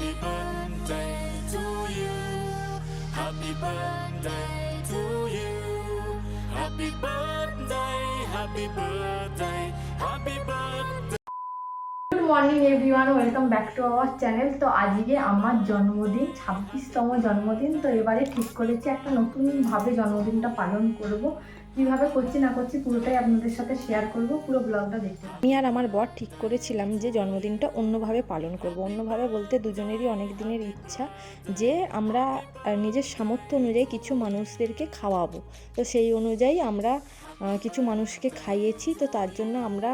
Happy birthday to you. Morning everyone welcome back to our channel তো আজকে আমার জন্মদিন, ছাব্বিশতম জন্মদিন। তো এবারে ঠিক করেছি, একটা নতুনভাবে জন্মদিনটা পালন করব। কীভাবে করছি না করছি পুরোটাই আপনাদের সাথে শেয়ার করব, পুরো ব্লগটা দেখতে আমি আর আমার বর ঠিক করেছিলাম যে জন্মদিনটা অন্যভাবে পালন করব। অন্যভাবে বলতে দুজনেরই অনেক দিনের ইচ্ছা যে আমরা নিজের সামর্থ্য অনুযায়ী কিছু মানুষদেরকে খাওয়াবো। তো সেই অনুযায়ী আমরা কিছু মানুষকে খাইয়েছি, তো তার জন্য আমরা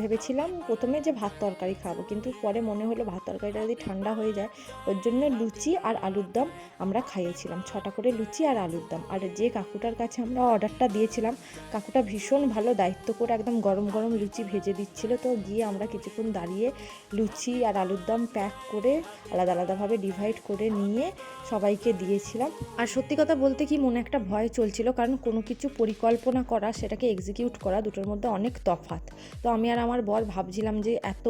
ভেবেছিলাম প্রথমে যে ভাত তরকারি খাব। কিন্তু পরে মনে হলো ভাত তরকারিটা যদি ঠান্ডা হয়ে যায়, ওর জন্য লুচি আর আলুর দম আমরা খাইয়েছিলাম। ছটা করে লুচি আর আলুর দম। আর যে কাকুটার কাছে আমরা অর্ডারটা দিয়েছিলাম, কাকুটা ভীষণ ভালো দায়িত্ব করে একদম গরম গরম লুচি ভেজে দিচ্ছিল। তো গিয়ে আমরা কিছুক্ষণ দাঁড়িয়ে লুচি আর আলুর দম প্যাক করে আলাদা আলাদাভাবে ডিভাইড করে নিয়ে সবাইকে দিয়েছিলাম। আর সত্যি কথা বলতে কি, মনে একটা ভয় চলছিল। কারণ কোনো কিছু পরিকল্পনা করা সেটাকে এক্সিকিউট করা দুটোর মধ্যে অনেক তফাৎ। তো আমি আর আমার বর ভাবছিলাম যে এত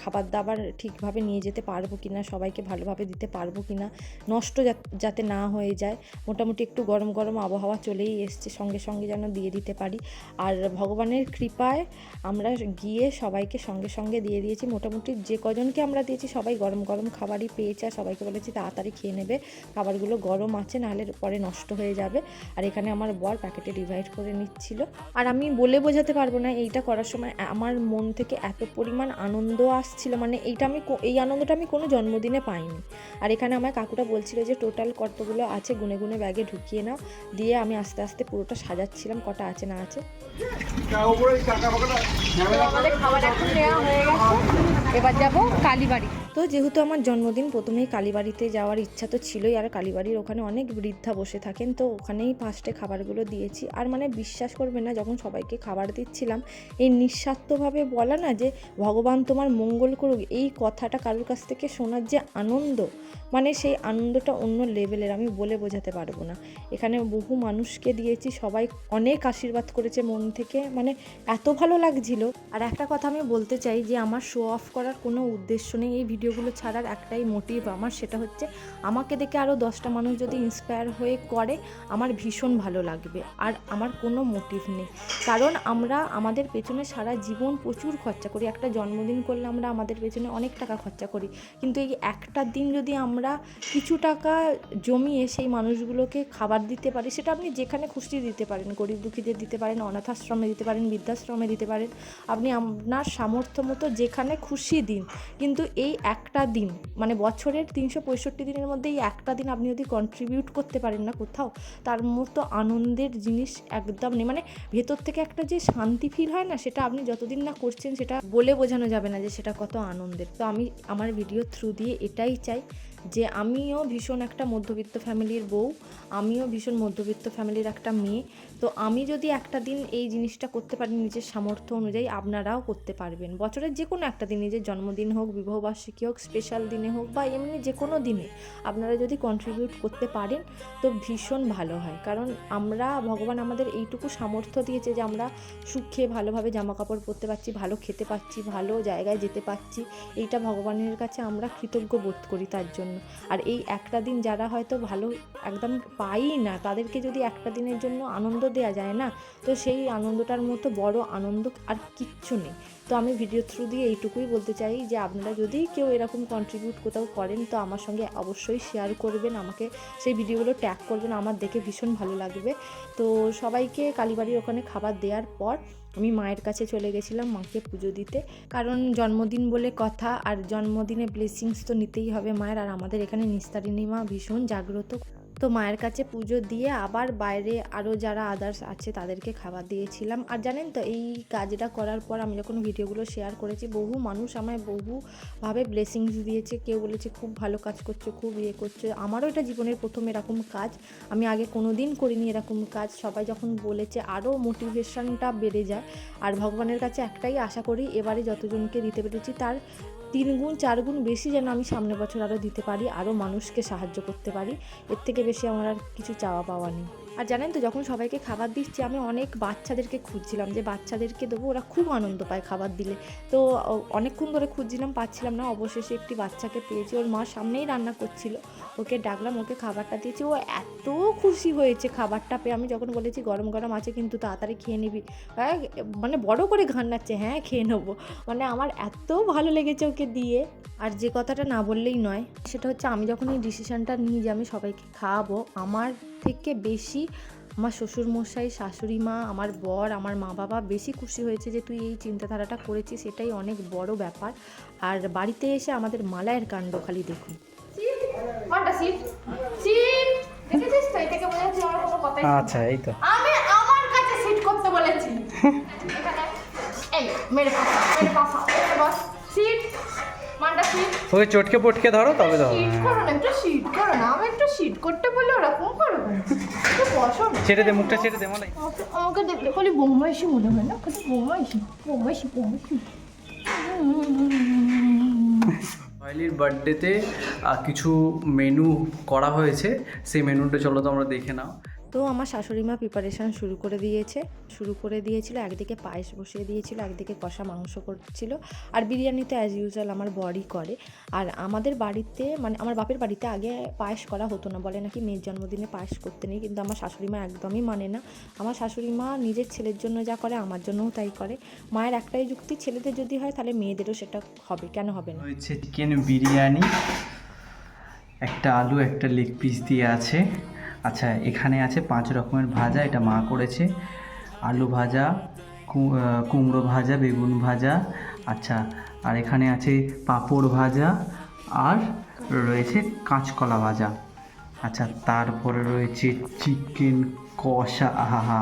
খাবার দাবার ঠিকভাবে নিয়ে যেতে পারব কি না সবাইকে ভালোভাবে দিতে পারব কি না নষ্ট যাতে না হয়ে যায়। মোটামুটি একটু গরম গরম আবহাওয়া চলেই এসছে, সঙ্গে সঙ্গে যেন দিয়ে দিতে পারি। আর ভগবানের কৃপায় আমরা গিয়ে সবাইকে সঙ্গে সঙ্গে দিয়ে দিয়েছি। মোটামুটি যে কজনকে আমরা দিয়েছি সবাই গরম গরম খাবারই পেয়েছে আর সবাইকে বলেছি তাড়াতাড়ি খেয়ে নেবে। খাবারগুলো গরম আছে, নাহলে পরে নষ্ট হয়ে যাবে। আর এখানে আমার বর প্যাকেটে ডিভাইড করে নিচ্ছিল। আর আমি বলে বোঝাতে পারব না এইটা করার সময় আমার মন থেকে এত পরিমাণ আনন্দ আসছিল মানে এইটা আমি এই আনন্দটা আমি কোনো জন্মদিনে পাইনি। আর এখানে আমার কাকুটা বলছিল যে টোটাল কতগুলো আছে? গুনে গুনে ব্যাগে ঢুকিয়ে নাও দিয়ে আমি আস্তে আস্তে পুরোটা সাজাচ্ছিলাম কটা আছে না আছে। আমাদের খাবার এখন নেওয়া হয়ে গেছে এবার যাব কালীবাড়ি। তো যেহেতু আমার জন্মদিন, প্রথমেই কালীবাড়িতে যাওয়ার ইচ্ছা তো ছিলই। আর কালীবাড়ির ওখানে অনেক বৃদ্ধা বসে থাকেন, তো ওখানেই ফার্স্টে খাবারগুলো দিয়েছি। আর মানে বিশ্বাস করবে না, যখন সবাইকে খাবার দিচ্ছিলাম, এই নিঃস্বার্থভাবে বলা না যে, ভগবান তোমার মঙ্গল করুক। এই কথাটা কারোর কাছ থেকে শোনার যে আনন্দ মানে সেই আনন্দটা অন্য লেভেলের, আমি বলে বোঝাতে পারব না। এখানে বহু মানুষকে দিয়েছি, সবাই অনেক আশীর্বাদ করেছে মন থেকে মানে এত ভালো লাগছিল। আর একটা কথা আমি বলতে চাই যে, আমার শো অফ করার কোনো উদ্দেশ্য নেই এই ভিডিওগুলো ছাড়ার একটাই মোটিভ আমার, সেটা হচ্ছে আমাকে দেখে আরও দশটা মানুষ যদি ইন্সপায়ার হয়ে করে, আমার ভীষণ ভালো লাগবে। আর আমার কোনো মোটিভ নেই। কারণ আমরা, আমাদের পেছনে সারা জীবন প্রচুর খরচা করি। একটা জন্মদিন করলে আমরা আমাদের পেছনে অনেক টাকা খরচা করি। কিন্তু এই একটা দিন যদি আমরা কিছু টাকা জমিয়ে সেই মানুষগুলোকে খাবার দিতে পারি, সেটা আপনি যেখানে খুশি দিতে পারেন, গরিব দুঃখীদের দিতে পারেন অনাথ আশ্রমে দিতে পারেন, বৃদ্ধাশ্রমে দিতে পারেন, আপনি আপনার সামর্থ্য মতো যেখানে খুশি দিন। কিন্তু এই একটা দিন মানে বছরের তিনশো পঁয়ষট্টি দিনের মধ্যে এই একটা দিন আপনি যদি কন্ট্রিবিউট করতে পারেন না কোথাও, তার মতো আনন্দের জিনিস একদম নেই। মানে ভেতর থেকে একটা যে শান্তি ফিল হয় না, সেটা আপনি যতদিন না করছেন, সেটা বলে বোঝানো যাবে না যে সেটা কত আনন্দের। তো আমি আমার ভিডিও থ্রু দিয়ে এটাই চাই যে আমিও ভীষণ একটা মধ্যবিত্ত ফ্যামিলির বউ, আমিও ভীষণ মধ্যবিত্ত ফ্যামিলির একটা মেয়ে তো আমি যদি একটা দিন এই জিনিসটা করতে পারি নিজের সামর্থ্য অনুযায়ী, আপনারাও করতে পারবেন। বছরের যে কোনো একটা দিন নিজের জন্মদিন হোক বিবাহবার্ষিকী হোক স্পেশাল দিনে হোক বা এমনি যে কোনো দিনে আপনারা যদি কন্ট্রিবিউট করতে পারেন, তো ভীষণ ভালো হয়। কারণ আমরা, ভগবান আমাদের এইটুকু সামর্থ্য দিয়েছে যে আমরা সুখে, ভালোভাবে জামা কাপড় পরতে পারছি, ভালো খেতে পাচ্ছি ভালো জায়গায় যেতে পারছি। এইটা ভগবানের কাছে আমরা কৃতজ্ঞ বোধ করি তার জন্য। আর এই একটা দিন যারা হয়তো ভালো একদম পাই না, তাদেরকে যদি একটা দিনের জন্য আনন্দ দেওয়া যায় না। তো সেই আনন্দটার মতো বড় আনন্দ আর কিচ্ছু নেই। তো আমি ভিডিও থ্রু দিয়ে এইটুকুই বলতে চাই যে, আপনারা যদি কেউ এরকম কন্ট্রিবিউট কোথাও করেন, তো আমার সঙ্গে অবশ্যই শেয়ার করবেন, আমাকে সেই ভিডিওগুলো ট্যাগ করবেন, আমার দেখে ভীষণ ভালো লাগবে। তো সবাইকে কালীবাড়ির ওখানে খাবার দেওয়ার পর আমি মায়ের কাছে চলে গেছিলাম মাকে পুজো দিতে। কারণ জন্মদিন বলে কথা, আর জন্মদিনে ব্লেসিংস তো নিতেই হবে মায়ের, আর আমাদের এখানে নিস্তারিণী মা ভীষণ জাগ্রত। তো মায়ের কাছে পুজো দিয়ে আবার বাইরে আরও যারা আদার্স আছে তাদেরকে খাবার দিয়েছিলাম। আর জানেন তো, এই কাজটা করার পর আমি যখন ভিডিওগুলো শেয়ার করেছি, বহু মানুষ আমায় বহুভাবে ব্লেসিংস দিয়েছে। কেউ বলেছে, খুব ভালো কাজ করছ, খুব ইয়ে করছ। আমারও এটা জীবনের প্রথম এরকম কাজ। আমি আগে কোনো দিন করিনি এরকম কাজ। সবাই যখন বলেছে আরও মোটিভেশনটা বেড়ে যায়। আর ভগবানের কাছে একটাই আশা করি, এবারে যতজনকে দিতে পেরেছি, তার তিন গুণ চার গুণ বেশি যেন আমি সামনের বছর আরও দিতে পারি, আরও মানুষকে সাহায্য করতে পারি। এর থেকে বেশি আমার আর কিছু চাওয়া পাওয়া নেই। আর জানেন তো, যখন সবাইকে খাবার দিচ্ছি, আমি অনেক বাচ্চাদেরকে খুঁজছিলাম যে বাচ্চাদেরকে দেবো, ওরা খুব আনন্দ পায় খাবার দিলে। তো অনেকক্ষণ ধরে খুঁজছিলাম, পাচ্ছিলাম না। অবশেষে একটি বাচ্চাকে পেয়েছি, ওর মা সামনেই রান্না করছিল। ওকে ডাকলাম, ওকে খাবারটা দিয়েছি। ও এত খুশি হয়েছে খাবারটা পেয়ে। আমি যখন বলেছি, গরম গরম আছে, কিন্তু তাড়াতাড়ি খেয়ে নিবি। হ্যাঁ মানে বড় করে ঘান্নাচ্ছে হ্যাঁ খেয়ে নেব। মানে আমার এত ভালো লেগেছে ওকে দিয়ে। আর যে কথাটা না বললেই নয়, সেটা হচ্ছে আমি যখন এই ডিসিশনটা নিই যে আমি সবাইকে খাওয়াবো আমার থেকে বেশি আমার শ্বশুরমশাই শাশুড়ি মা আমার বর আমার মা বাবা বেশি খুশি হয়েছে যে তুই এই চিন্তাধারাটা করেছিস সেটাই অনেক বড় ব্যাপার। আর বাড়িতে এসে আমাদের মালায়ের কাণ্ড খালি দেখুন। আচ্ছা এই তো। আমি আমার কাছে সিট করতে বলেছি। এই মেরে মেরে বস সিট ওকে চটকে পটকে ধরো তবে ধরো। সিট। করো না একটু সিট করো না। আমি একটু সিট করতে বললে ওরকম ছেড়ে দে মুখটা ছেড়ে দে মালাই। আমাকে- দেখলে খালি বৌমাইশি মনে হয় না? খালি বোমাইশি বোমাইশি বৌমাইশি সহেলির বার্থডেতে কিছু মেনু করা হয়েছে। সেই মেনুটা চলো তো আমরা দেখে নাও। তো আমার শাশুড়ি মা প্রিপারেশান শুরু করে দিয়েছে। শুরু করে দিয়েছিল, একদিকে পায়েস বসিয়ে দিয়েছিল, একদিকে কষা মাংস করছিল। আর বিরিয়ানি তো অ্যাজ ইউজুয়াল আমার বরই করে। আর আমাদের বাড়িতে মানে আমার বাপের বাড়িতে আগে পায়েস করা হতো না, বলে নাকি মেয়ের জন্মদিনে পায়েস করতে নেই, কিন্তু আমার শাশুড়ি মা একদমই মানে না। আমার শাশুড়ি মা নিজের ছেলের জন্য যা করে, আমার জন্যও তাই করে। মায়ের একটাই যুক্তি, ছেলেদের যদি হয় তাহলে মেয়েদেরও সেটা হবে, কেন হবে না? হয়েছে চিকেন বিরিয়ানি, একটা আলু, একটা লেগ পিস দিয়ে আছে। আচ্ছা এখানে আছে পাঁচ রকমের ভাজা এটা মা করেছে। আলু ভাজা কুমড়ো ভাজা বেগুন ভাজা আচ্ছা আর এখানে আছে পাঁপড় ভাজা আর রয়েছে কাঁচকলা ভাজা। আচ্ছা তারপরে রয়েছে চিকেন কষা আহা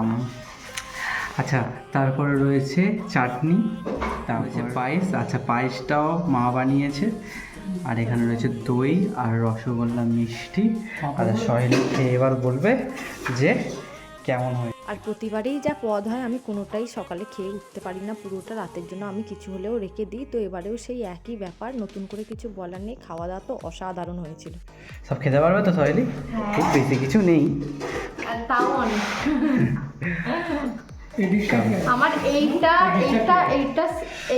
আচ্ছা তারপরে রয়েছে চাটনি তারপরে পায়েস আচ্ছা পায়েসটাও মা বানিয়েছে। আর এখানে রয়েছে দই আর রসগোল্লা মিষ্টি। আচ্ছা সহেলি খেয়ে এবার বলবে যে কেমন হয়। আর প্রতিবারেই যা পদ হয় আমি কোনোটাই সকালে খেয়ে উঠতে পারি না পুরোটা রাতের জন্য। আমি কিছু হলেও রেখে দিই। তো এবারেও সেই একই ব্যাপার। নতুন করে কিছু বলার নেই। খাওয়া দাওয়া তো অসাধারণ হয়েছিল। সব খেতে পারবে তো সহেলি? খুব বেশি কিছু নেই। তাও অনেক। আমার এইটা এইটা এইটা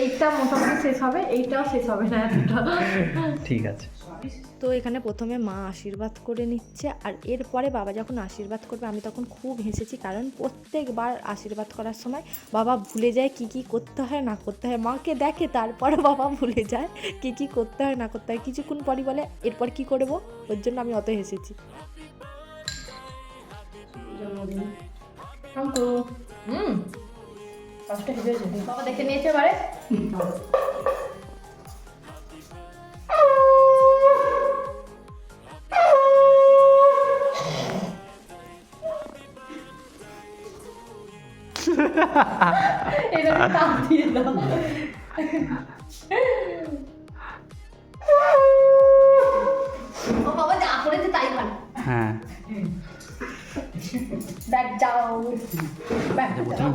এইটা মোটামুটি শেষ হবে এইটাও শেষ হবে না এতটা। ঠিক আছে। তো এখানে প্রথমে মা আশীর্বাদ করে নিচ্ছে আর এরপরে বাবা যখন আশীর্বাদ করবে আমি তখন খুব হেসেছি কারণ প্রত্যেকবার আশীর্বাদ করার সময় বাবা ভুলে যায় কি কি করতে হয় না করতে হয়। মাকে দেখে তারপরে বাবা ভুলে যায় কি কি করতে হয় না করতে হয়। কিছুক্ষণ পরই বলে এরপর কি করব? ওর জন্য আমি অত হেসেছি। হুম। কষ্ট বাবা দেখে নিয়েছে এবারে? এটা তাপ দিয়ে দাও।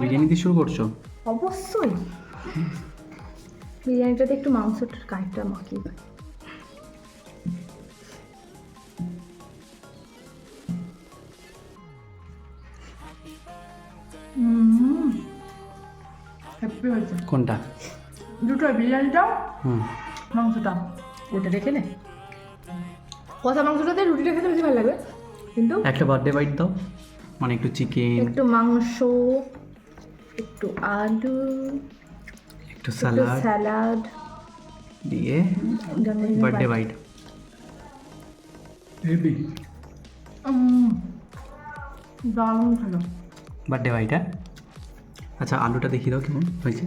বিরিয়ানি দিয়ে শুরু করছ? অবশ্যই। বিরিয়ানিটাতে একটু মাংসটার মাখিয়ে। কোনটা? দুটো বিরিয়ানিটাও হুম। মাংসটা ওটা রেখে নে। কষা মাংসটাতে রুটিটা খেতে বেশি ভালো লাগবে। কিন্তু একটা বার্থডে বাইট দাও। মানে একটু চিকেন। একটু মাংস। একটু আলু একটু স্যালাড স্যালাড দিয়ে বার্থডে বাইট দারুণ ভালো বার্থডে বাইট হ্যাঁ? আচ্ছা আলুটা দেখিয়ে দাও কেমন হয়েছে।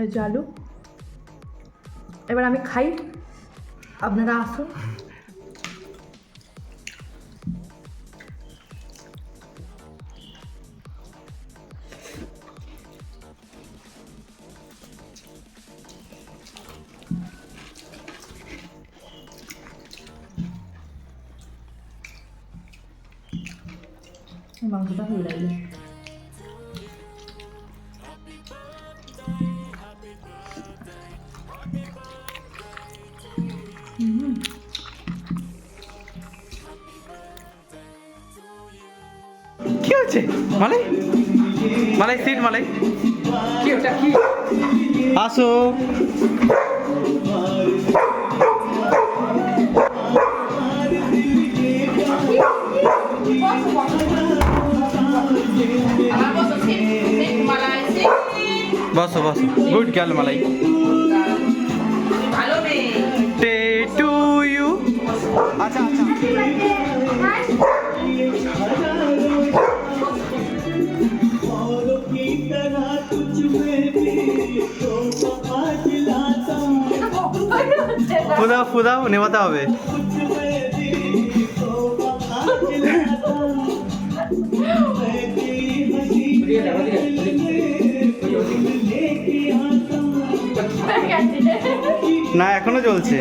এই যে আলু। এবার আমি খাই। আপনারা আসুন। মাংসটা ভালো লাগবে কি হচ্ছে মালাই মালাই সিট মালাই কি ওটা কি আসো বসো বসো good girl malai day to you আচ্ছা আচ্ছা ফুদাও ফুদাও নেওয়াতে হবে চলছে।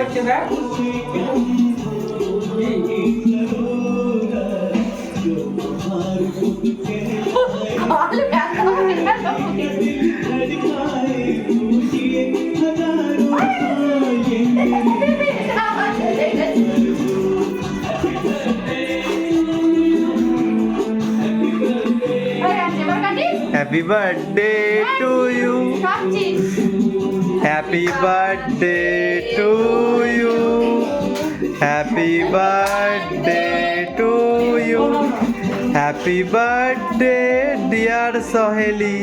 Happy birthday to you happy birthday to you happy birthday to you happy birthday dear Saheli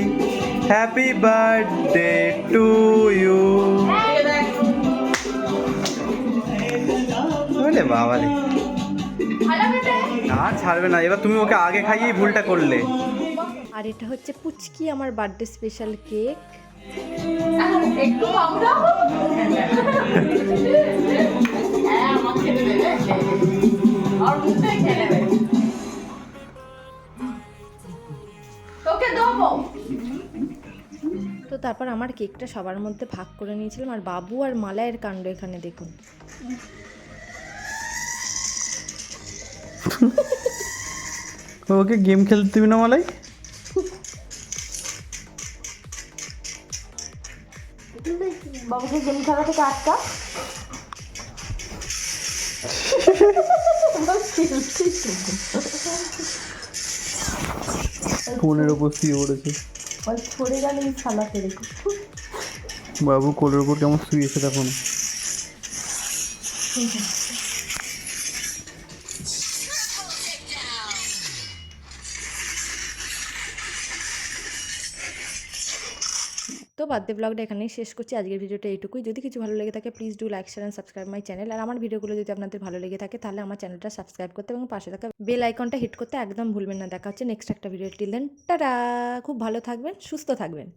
happy birthday to you বলে বাবা রে। না ছাড়বে না এবার তুমি ওকে আগে খাইয়েই ভুলটা করলে। আর এটা হচ্ছে পুচকি আমার বার্থডে স্পেশাল কেক একটু কম দাও। হ্যাঁ আমার খেতে দেবে আর মুখে খেয়ে নেবে। তোকে দেবো। তো তারপর আমার কেকটা সবার মধ্যে ভাগ করে নিয়েছিলাম আর বাবু আর মালায়ের কাণ্ড এখানে দেখুন। ওকে গেম খেলতে দিবি না মালাই? বাবুকে গেম খেলা থেকে আটকা। ফোনের ওপর শুয়ে পড়েছে। ওই ছড়ে গেলে এই শালা রেখো বাবু কোলের ওপর কেমন শুয়েছে তখন বার্থডে ব্লগটা এখানেই শেষ করছি। আজকের ভিডিওটা এইটুকুই। যদি কিছু ভালো লেগে থাকে please do like share and subscribe my channel আর আমার ভিডিওগুলো যদি আপনাদের ভালো লেগে থাকে, তাহলে আমার চ্যানেলটা সাবস্ক্রাইব করতে এবং পাশে থাকা বেল আইকনটা হিট করতে একদম ভুলবেন না। দেখা হচ্ছে নেক্সট একটা ভিডিও টিল দেন টাটা খুব ভালো থাকবেন, সুস্থ থাকবেন।